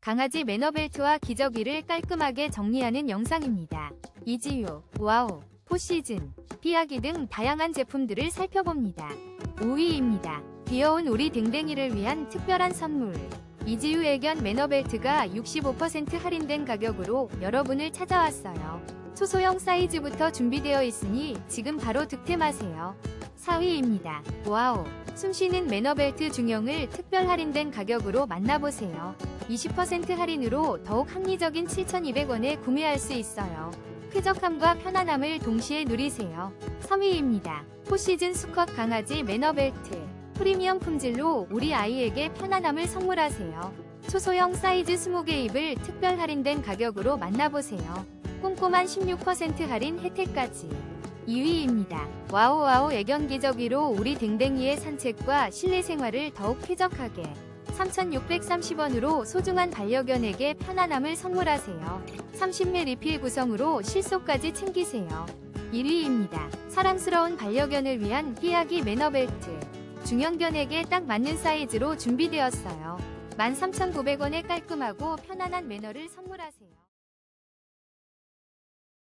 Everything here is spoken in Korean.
강아지 매너벨트와 기저귀를 깔끔하게 정리하는 영상입니다. 이지유, 와우, 포시즌, 삐아기 등 다양한 제품들을 살펴봅니다. 5위입니다. 귀여운 우리 댕댕이를 위한 특별한 선물. 이지유 애견 매너벨트가 65% 할인된 가격으로 여러분을 찾아왔어요. 초소형 사이즈부터 준비되어 있으니 지금 바로 득템하세요. 4위입니다. 와우! 숨쉬는 매너벨트 중형을 특별 할인된 가격으로 만나보세요. 20% 할인으로 더욱 합리적인 7,200원에 구매할 수 있어요. 쾌적함과 편안함을 동시에 누리세요. 3위입니다. 포시즌 수컷 강아지 매너벨트. 프리미엄 품질로 우리 아이에게 편안함을 선물하세요. 초소형 사이즈 20개 입을 특별 할인된 가격으로 만나보세요. 꼼꼼한 16% 할인 혜택까지. 2위입니다. 와우와우 애견 기저귀로 우리 댕댕이의 산책과 실내 생활을 더욱 쾌적하게 3,630원으로 소중한 반려견에게 편안함을 선물하세요. 30매 리필 구성으로 실속까지 챙기세요. 1위입니다. 사랑스러운 반려견을 위한 삐아기 매너벨트. 중형견에게 딱 맞는 사이즈로 준비되었어요. 13,900원에 깔끔하고 편안한 매너를 선물하세요.